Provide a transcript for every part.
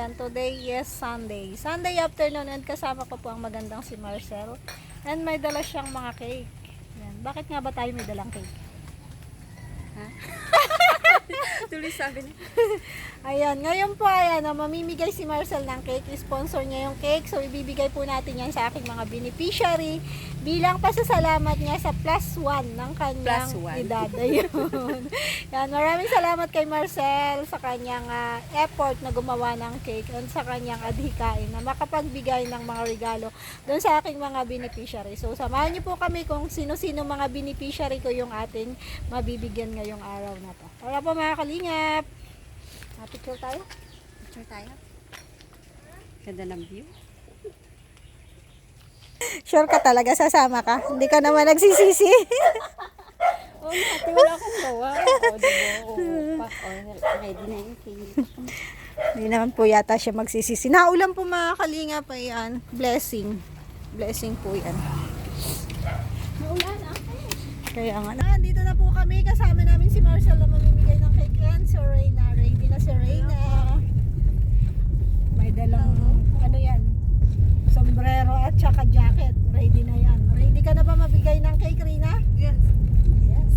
Today is Sunday. Sunday afternoon and kasama ko po ang magandang si Marcel. And may dala siyang mga cake. Yan. Bakit nga ba tayo may dalang cake? Tuloy sabi niya. Ayan, ngayon po ay ano, mamimigay si Marcel ng cake. Sponsor niya yung cake. So, ibibigay po natin yan sa aking mga beneficiary bilang pasasalamat niya sa plus one ng kanyang Plus one. edad. Ayun. yan, maraming salamat kay Marcel sa kanyang ah, effort na gumawa ng cake at sa kanyang adhikain na makapagbigay ng mga regalo doon sa aking mga beneficiary. So, samahan niyo po kami kung sino-sino mga beneficiary ko yung ating mabibigyan ngayong araw na to. Para po mga kalingap. Ah, Picture tayo? Picture tayo. Ganda ng view. Sure ka talaga, sasama ka. Hindi ka naman nagsisisi. Oo, oh, ate, wala akong gawa. Oo, diba? Oo, pa. Oo, ready na yung cake. Hindi naman po yata siya magsisisi. Naulan po mga kalinga pa yan. Blessing. Blessing po yan. Naulan, ah. Kaya nga. Ah, dito na po kami. Kasama namin si Marcel na mamimigay ng cake and si Reyna. Ready na si Reyna. May dalang, ano yan, sombrero at saka jacket. Ready na yan. Ready ka na ba mabigay ng cake, Reyna? Yes. Yes.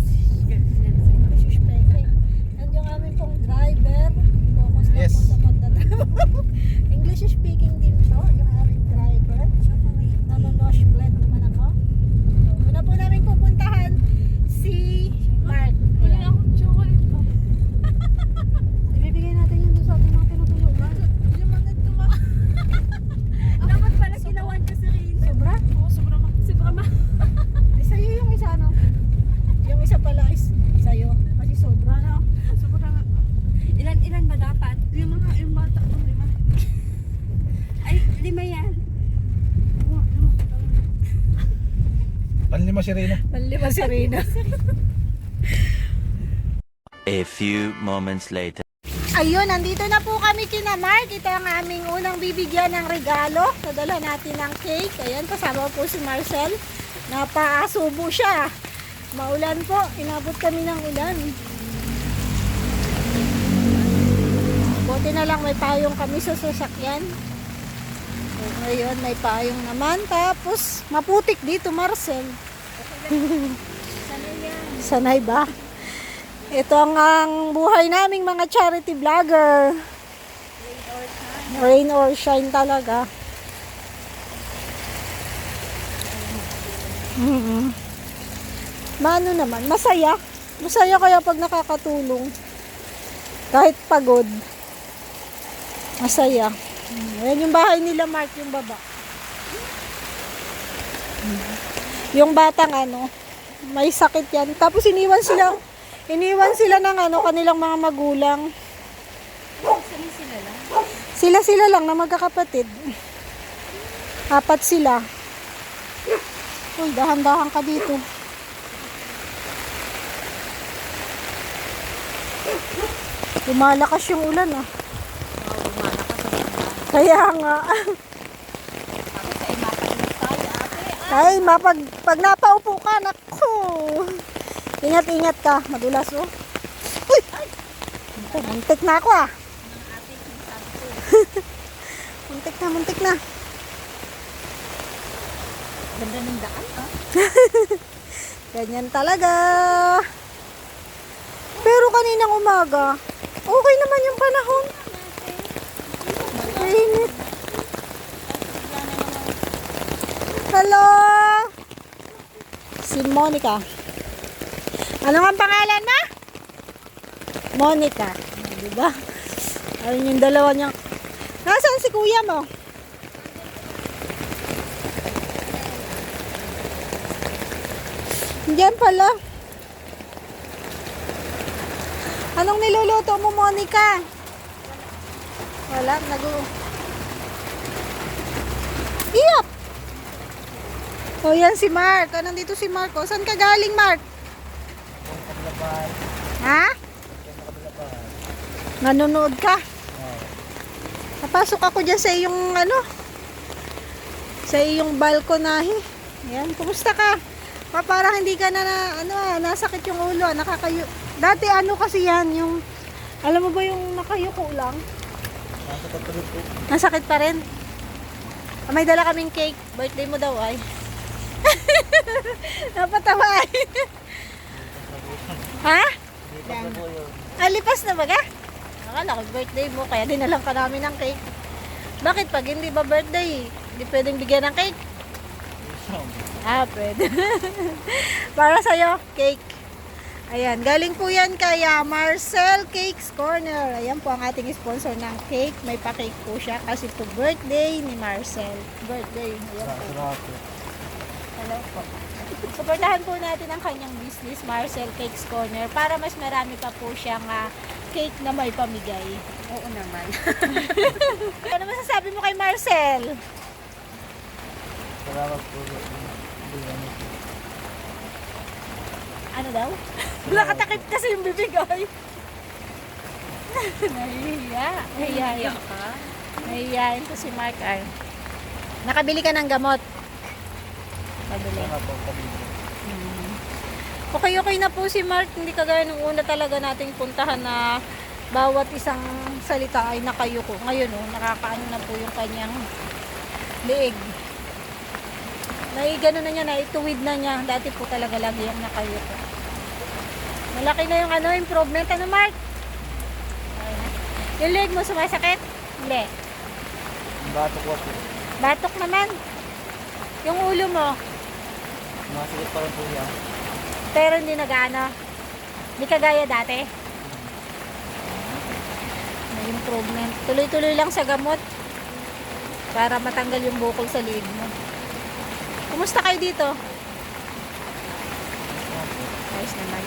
English speaking. And yung aming pong driver, focus Yes. po sa pagdadrive. English speaking din po, yung aming driver. Nanonosh blend naman ako. So, muna po namin pupuntahan si Mark. Wala Ayan. akong chocolate pa. Ibibigay natin yun doon sa ating mga pinatulungan. Yung mga tuma... Dapat pala ginawan ko si Rin. Sobra? Oo, sobrang ma... Sobrang ma... Ay, sa'yo yung isa, no? Yung isa pala is sa'yo. Kasi sobra, no? Sobrang... Ilan, ilan ba dapat? Lima nga, yung bata ko, lima. Ay, lima yan. Lima, lima. Panlima si Rina. Panlima si Rina. A few moments later. Ayun, nandito na po kami kina Mark. Ito ang aming unang bibigyan ng regalo. Nadala natin ng cake. Ayan, kasama po si Marcel. Napaasubo siya. Maulan po. Inabot kami ng ulan. Buti na lang may payong kami sa sasakyan. So, ngayon, may payong naman. Tapos, maputik dito, Marcel. Sanay ba? Ito ang, ang buhay naming mga charity vlogger. Rain or shine talaga. mm Mano naman, masaya. Masaya kaya pag nakakatulong. Kahit pagod. Masaya. Mm, Ayan yung bahay nila Mark, yung baba. Mm. Yung batang ano, may sakit yan. Tapos iniwan sila, iniwan sila ng ano, kanilang mga magulang. Sila sila lang. Sila-sila lang na magkakapatid. Apat sila. Uy, dahan-dahan ka dito. Lumalakas yung ulan ah. Ka sa banda. Kaya nga. Tapos ay mapainis tayo, ate. Ay, mapag, pag napaupo ka, naku. Ingat-ingat ka. Madulas oh. Uy! Muntik, muntik na ako ah. muntik na, muntik na. Ganda ng daan, ah. Ganyan talaga. Pero kaninang umaga, okay naman yung panahon. Mainit. Hello? Si Monica. Ano ang pangalan mo? Monica. Di ba? Ayun yung dalawa niyang... Nasaan si kuya mo? Diyan pala. Anong niluluto mo, Monica? Wala, nagu... Iyop! O, yan si Mark. O, nandito si Mark. O, saan ka galing, Mark? Ha? Nanonood ka? Napasok ako dyan sa iyong ano? Sa iyong balkonahe. Yan, kumusta ka? Pa, parang hindi ka na, na ano ah, nasakit yung ulo, ah, nakakayo. Dati ano kasi yan, yung, alam mo ba yung nakayuko lang? Nasa pa rin po. Nasakit pa rin. Ah, May dala kaming cake. Birthday mo daw ay. Napatawa ha? Ah, lipas na ba ka? Akala ko birthday mo, kaya dinalang ka namin ng cake. Bakit pag hindi ba birthday, hindi pwedeng bigyan ng cake? Ah, pwede. Para sa'yo, cake. Ayan, galing po yan kay ah, Marcel Cakes Corner. Ayan po ang ating sponsor ng cake. May pa-cake po siya kasi po birthday ni Marcel. Birthday. Ayan po. Hello po. Suportahan po natin ang kanyang business, Marcel Cakes Corner, para mas marami pa po siyang ah, cake na may pamigay. Oo naman. Ano masasabi mo kay Marcel? Salamat po. Ano. Ano daw? Nakatakip kasi yung bibigay. Nahihiya. Nahihiya. ka? Nahihiyain ko si Mark ay. Nakabili ka ng gamot. Nakabili. Sana po kami. Hmm. Okay, okay na po si Mark. Hindi kagaya nung una talaga nating puntahan na bawat isang salita ay nakayuko. Ngayon, oh, nakakaano na po yung kanyang liig. Naigano na niya, naituwid na niya. Dati po talaga lagi yung nakayuko. Malaki na yung ano, improvement. Ano, Mark? Yung leg mo sumasakit? Hindi. Bato ko po. Batok naman. Yung ulo mo, Masikip pa rin po yan. pero hindi nag-ano. Hindi kagaya dati. May improvement. Tuloy-tuloy lang sa gamot para matanggal yung bukol sa liig mo. Kumusta kayo dito? Ayos naman.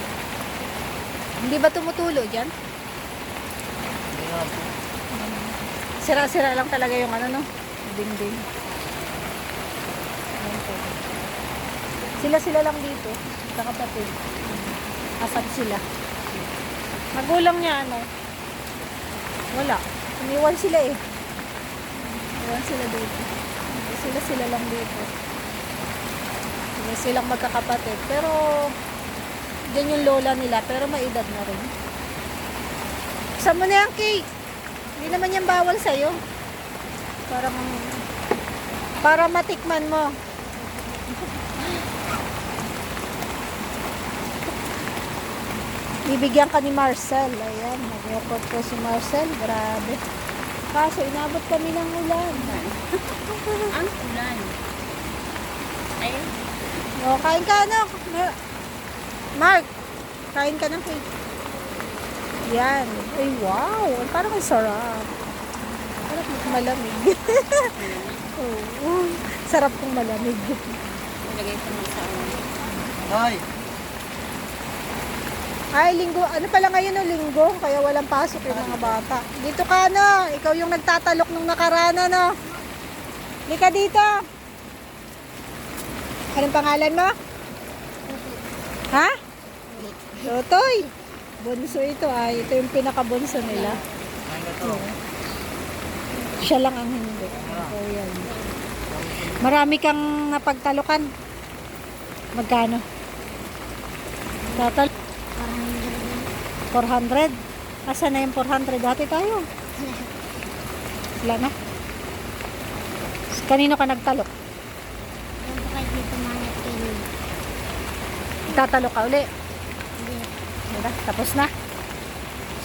Hindi ba tumutulo dyan? Hindi nga po. Sira-sira lang talaga yung ano no? Dingding. Ayan po. Sila-sila lang dito. Kakapatid. Apat sila. Magulang niya ano? Wala. Umiwan sila eh. Umiwan sila dito. Sila-sila lang dito. Sila silang magkakapatid. Pero, dyan yung lola nila. Pero may edad na rin. Saan mo na yung cake? Hindi naman yan bawal sa'yo. Parang, para matikman mo. Bibigyan ka ni Marcel. Ayan, nag-airport po si Marcel. Grabe. Kaso, inabot kami ng ulan. Ang ulan. Ayun. O, kain ka ano? Mar- Mark, kain ka ng cake. Yan. Ay, wow. Parang ang sarap. Parang malamig. Oo. Sarap kong malamig. Ilagay ko mo sa ano. Ay, linggo. Ano pala ngayon o linggo? Kaya walang pasok yung mga bata. Dito ka na. Ikaw yung nagtatalok nung nakarana, no? Lika dito. Anong pangalan mo? Ha? Totoy. Bunso ito ay. Ito yung pinakabunso nila. To? Siya lang ang hindi. Ito yan. Marami kang napagtalukan. Magkano? Tatal? 400. Asa na yung 400? Dati tayo. Wala na. Kanino ka nagtalok? Tatalok ka uli. Diba? Tapos na.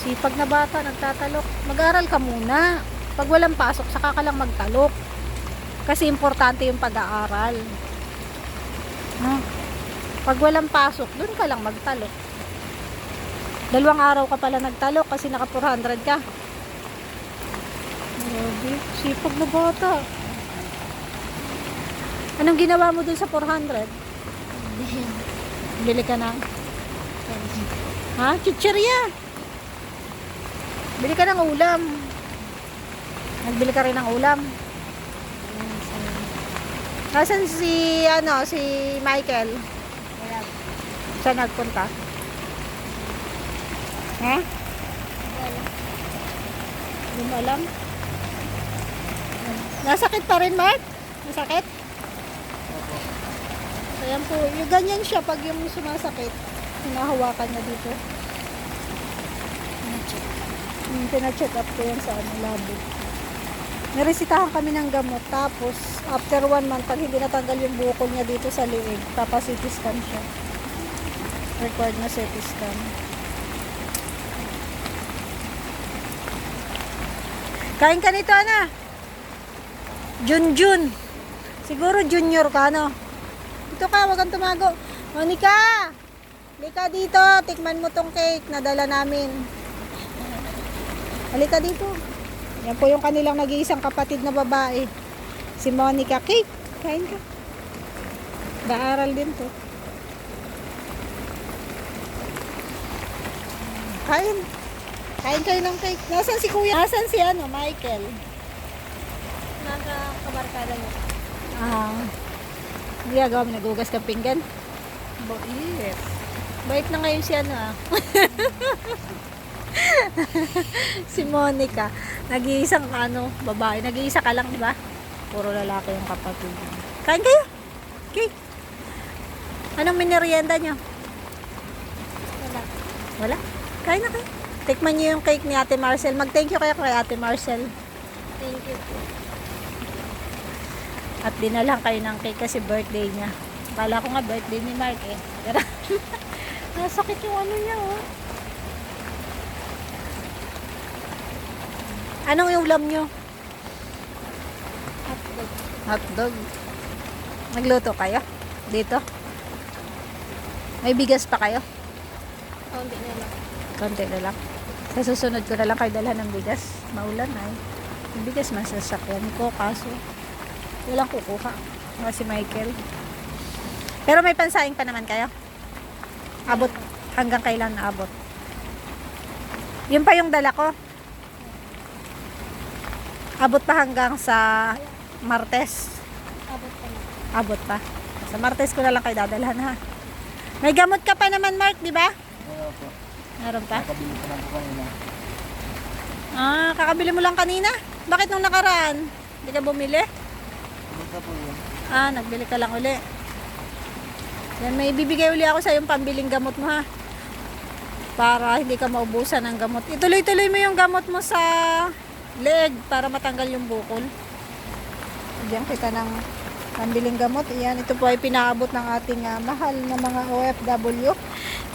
Sipag na bata, nagtatalok. Mag-aral ka muna. Pag walang pasok, saka ka lang magtalok. Kasi importante yung pag-aaral. No? Pag walang pasok, dun ka lang magtalok. Dalawang araw ka pala nagtalok kasi naka 400 ka. Grabe, sipag na bata. Anong ginawa mo dun sa 400? Bili ka ng? Ha? Chichirya. Bili ka ng ulam. Nagbili ka rin ng ulam. Nasaan si, ano, si Michael? Saan nagpunta? Ha? Hindi mo alam? Nasakit pa rin, Mark? Nasakit? Ayan po, yung ganyan siya pag yung sumasakit, hinahawakan niya dito. Hmm, pina-check up ko yan sa ano, labo. Naresitahan kami ng gamot. Tapos, after one month, pag hindi natanggal yung bukol niya dito sa liig, papa-CT scan siya. Required na CT scan. Kain ka nito, Ana. Junjun. Siguro junior ka, no? Dito ka, wag kang tumago. Monica! Halika dito, tikman mo tong cake na dala namin. Halika dito. Yan po yung kanilang nag-iisang kapatid na babae. Si Monica. Cake, kain ka. Daaral din to. Kain. Kain kayo ng cake. Nasaan si kuya? Nasaan si ano, Michael? Nasa kabarkada niya. Ah. Hindi gagawa mo nagugas kang pinggan. Boit. Bait na ngayon si ano ah. si Monica. Nag-iisang ano, babae. Nag-iisa ka lang, di ba? Puro lalaki yung kapatid. Kain kayo. Cake. Anong minerienda nyo? Wala. Wala. Kain na kayo. Tikman nyo yung cake ni Ate Marcel. Mag-thank you kayo kay Ate Marcel. Thank you po. At dinalang kayo ng cake kasi birthday niya. Kala ko nga birthday ni Mark eh. Pero, nasakit yung ano niya oh. Anong yung ulam nyo? Hotdog. Hotdog. Nagluto kayo? Dito? May bigas pa kayo? Kaunti na lang. Konti na lang. Sa susunod ko na lang kayo dalhan ng bigas. Maulan eh. Yung bigas masasakyan ko kaso walang kukuha. Mga si Michael. Pero may pansaing pa naman kayo? Abot. Hanggang kailan abot? Yun pa yung dala ko. Abot pa hanggang sa Martes. Abot pa. Abot pa. Sa Martes ko na lang kayo dadalhan ha. May gamot ka pa naman Mark, di ba? Ano po? Meron pa? Nakabili ko lang po kanina. Ah, kakabili mo lang kanina? Bakit nung nakaraan? Hindi ka bumili? Ka po yun? Ah, nagbili ka lang uli. Yan, may bibigay uli ako sa yung pambiling gamot mo ha. Para hindi ka maubusan ng gamot. Ituloy-tuloy mo yung gamot mo sa leg para matanggal yung bukol. Diyan kita ng pambiling gamot. Iyan, ito po ay pinaabot ng ating ah, mahal na mga OFW.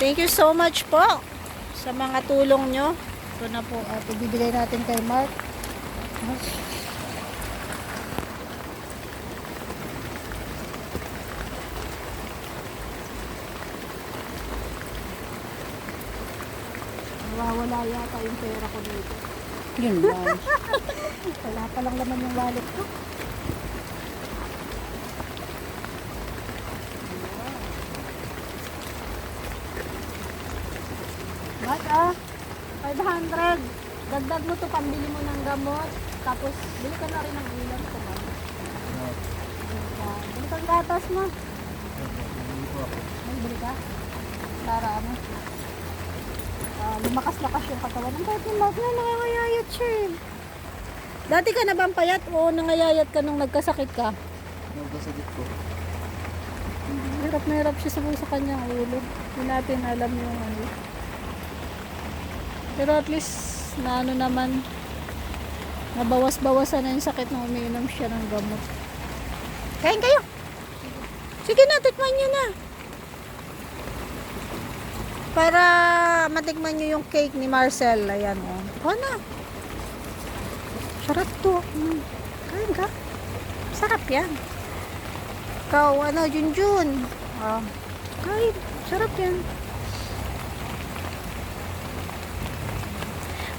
Thank you so much po sa mga tulong nyo. Ito na po at ibibigay natin kay Mark. Nawawala yata yung pera ko dito. Yun lang. Wala pa lang naman yung wallet ko. What ah? 500. Dagdag mo to pambili mo ng gamot. Tapos, bili ka na rin ng ulam ko ba? Bili ka. Bili kang gatas mo. May bili ka. Para ano? Ah, lumakas-lakas yung katawan. Ang ni Mark na nangangayayat siya eh. Dati ka na bang payat o nangayayat ka nung nagkasakit ka? Ano ba sakit ko? Hirap na hirap siya sa sa kanyang ulo. Hindi natin alam yung ano. Pero at least, na ano naman, nabawas-bawasan na yung sakit na umiinom siya ng gamot. Kain kayo! Sige na, tikman nyo na. Para matikman nyo yung cake ni Marcel. Ayan, o. Oh. na. Sarap to. Mm. Kain ka. Sarap yan. Ikaw, ano, Junjun. Oh. Kain. Sarap yan.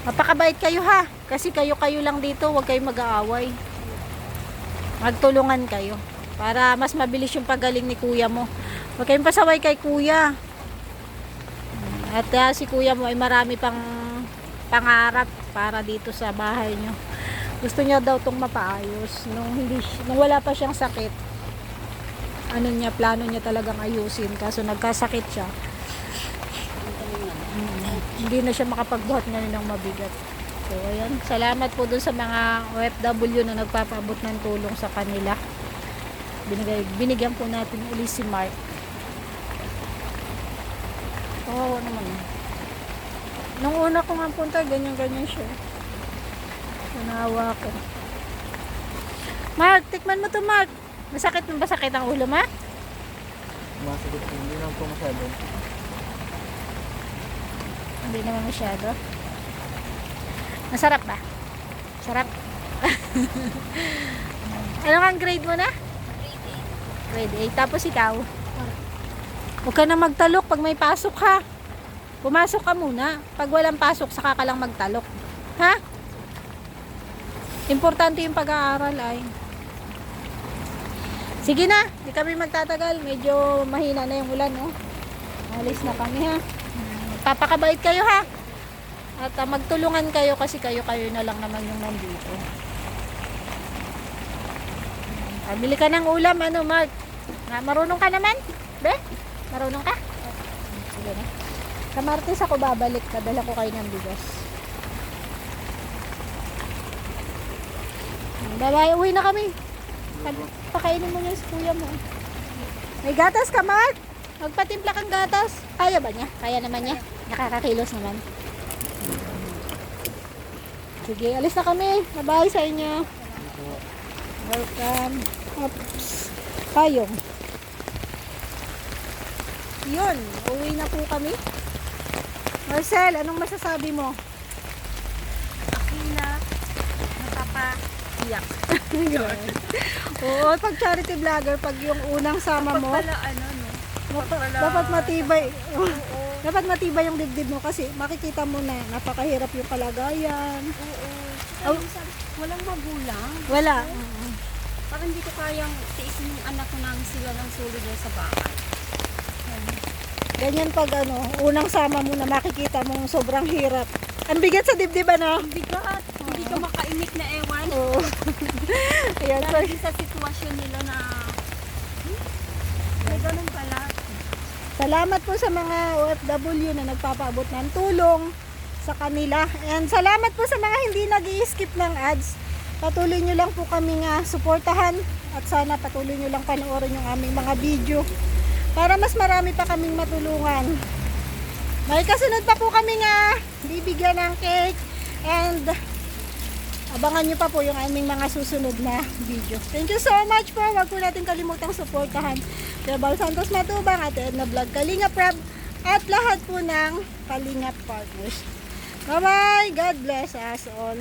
Mapakabait kayo ha. Kasi kayo-kayo lang dito. Huwag kayong mag-aaway. Magtulungan kayo. Para mas mabilis yung pagaling ni kuya mo. Huwag kayong pasaway kay kuya. At ah, si kuya mo ay marami pang pangarap para dito sa bahay nyo. Gusto niya daw tong mapaayos. Nung, hindi, nung wala pa siyang sakit, ano niya, plano niya talagang ayusin. Kaso nagkasakit siya. Hindi na siya makapagbuhat ngayon ng mabigat. So, ayan. Salamat po dun sa mga OFW na nagpapaabot ng tulong sa kanila. Binigay, binigyan po natin uli si Mark. Oo naman. Nung una ko nga punta, ganyan-ganyan siya. Nanawa ko. Mark, tikman mo to Mark. Masakit mo ba sakit ang ulo ma? Sumasagot po. Hindi naman po masyado. Hindi naman masyado. Masarap ba? Sarap. ano kang grade mo na? Grade 8. Tapos ikaw? Huwag ka na magtalok pag may pasok ha. Pumasok ka muna. Pag walang pasok, saka ka lang magtalok. Ha? Importante yung pag-aaral ay. Sige na, di kami magtatagal. Medyo mahina na yung ulan, no? Alis na kami, ha? Papakabait kayo, ha? At ah, magtulungan kayo kasi kayo-kayo na lang naman yung nandito. Ah, bili ka ng ulam, ano, Mark? Na, marunong ka naman? Be? Marunong ka? Sige na. Sa Martes ako babalik. Kadala ko kayo ng bigas. Bye-bye. Uwi na kami. Pakainin mo niya sa kuya mo. May gatas ka, Mark? Magpatimpla kang gatas. Kaya ba niya? Kaya naman niya. Nakakakilos naman. Sige, alis na kami. Bye-bye sa inyo. Welcome. Oops. Payong. Yun, uwi na po kami. Marcel, anong masasabi mo? Akina, nakapaiyak. Oo, pag charity vlogger, pag yung unang sama mo, Pala ano, no? dapat, dapat matibay. Dapat matibay yung dibdib mo kasi makikita mo na napakahirap yung kalagayan. Oo. Oh. Minsan, walang magulang. Wala. Parang hindi ko kayang tiisin yung anak ko nang sila ng sulod na sa bahay. Ganyan pag ano, unang sama mo na makikita mong sobrang hirap. Ang bigat sa dibdib ano? Ang bigat. Hindi ka makaimik na ewan. Oo. Ayan, Dahil sa sitwasyon nila na hmm, may ganun pala. Salamat po sa mga OFW na nagpapaabot ng tulong sa kanila. And salamat po sa mga hindi nag skip ng ads. Patuloy nyo lang po kami nga suportahan at sana patuloy nyo lang panoorin yung aming mga video para mas marami pa kaming matulungan. May kasunod pa po kami nga bibigyan ng cake and abangan nyo pa po yung aming mga susunod na video. Thank you so much po. Huwag po natin kalimutang suportahan. Rebal Santos Matubang, Ate Edna Vlog, Kalinga Prab, at lahat po ng Kalinga Partners. Bye-bye! God bless us all.